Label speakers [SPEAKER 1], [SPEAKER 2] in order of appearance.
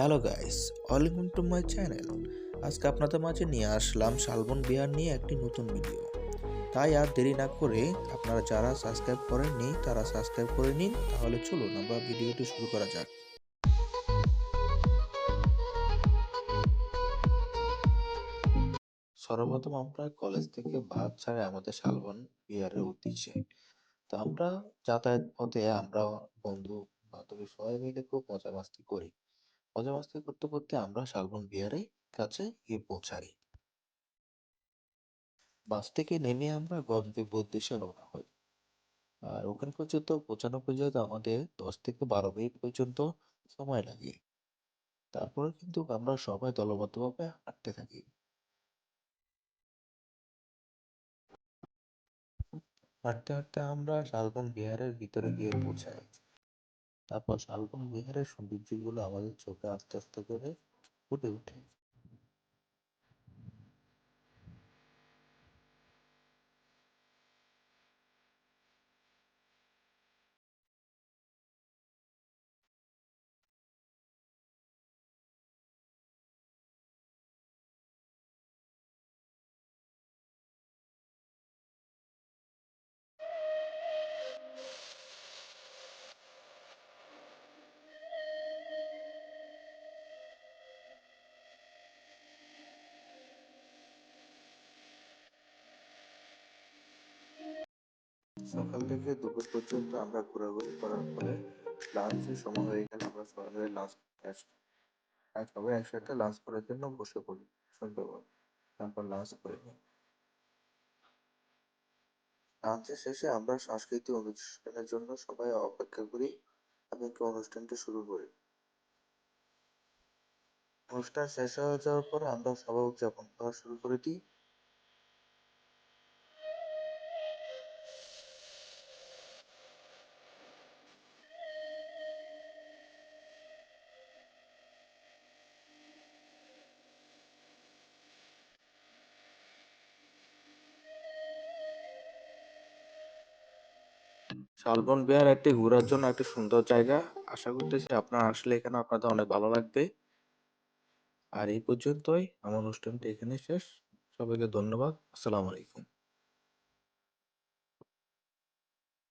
[SPEAKER 1] Hello guys, welcome to my channel. আজকে আপনাদের মাঝে নিয়ে আসলাম শালবন বিহার নিয়ে একটি নতুন ভিডিও। তাই আর দেরি না করে আপনারা যারা সাবস্ক্রাইব করেননি, তারা সাবস্ক্রাইব করে নিন। তাহলে চলুন আমরা ভিডিওটি শুরু করা যাক। সর্বপ্রথম আমরা কলেজ থেকে বাস ছাড়ে আমাদের শালবন বিহারের উদ্দেশ্যে। তো আমরা যাতায়াত পথে আমরা বন্ধু বান্ধবী সবাই মিলে খুব মজা মাস্তি করি। মজা মাস্তি করতে করতে আমরা শালবন বিহারের কাছে গিয়ে পৌঁছাই। বাস থেকে নেমে আমরা গন্তব্য উদ্দেশ্যে রওনা হই। আর ওখানে পর্যন্ত পৌঁছানো পর্যন্ত আমাদের দশ থেকে বারো মিনিট পর্যন্ত সময় লাগে। তারপরে কিন্তু আমরা সবাই দলবদ্ধভাবে হাঁটতে থাকি। হাঁটতে হাঁটতে আমরা শালবন বিহারের ভিতরে গিয়ে পৌঁছাই। তারপর শালবন বিহারের সৌন্দর্যগুলো আমাদের চোখে আস্তে আস্তে করে ফুটে ওঠে। সকাল থেকে দুপুর পর্যন্ত আমরা ঘোরাঘুরি করার পরে লাঞ্চের সময় হয়ে গেলে আমরা সবাই মিলে লাঞ্চ আর সবাই একসাথে লাঞ্চ করার জন্য বসে পড়ি সন্ধ্যাবেলা তারপর লাঞ্চ করে নিই। লাঞ্চের শেষে আমরা সাংস্কৃতিক অনুষ্ঠানের জন্য সবাই অপেক্ষা করি এবং কি অনুষ্ঠানটি শুরু করি। অনুষ্ঠান শেষ হয়ে যাওয়ার পরে আমরা সবাই উদযাপন করা শুরু করে দিই। শালবন বিহার একটি ঘোরার জন্য একটি সুন্দর জায়গা। আশা করতেছি আপনার আসলে এখানে আপনাদের অনেক ভালো লাগবে। আর এই পর্যন্তই। আমার অনুষ্ঠানটি এখানে শেষ। সবাইকে ধন্যবাদ। আসসালামু আলাইকুম।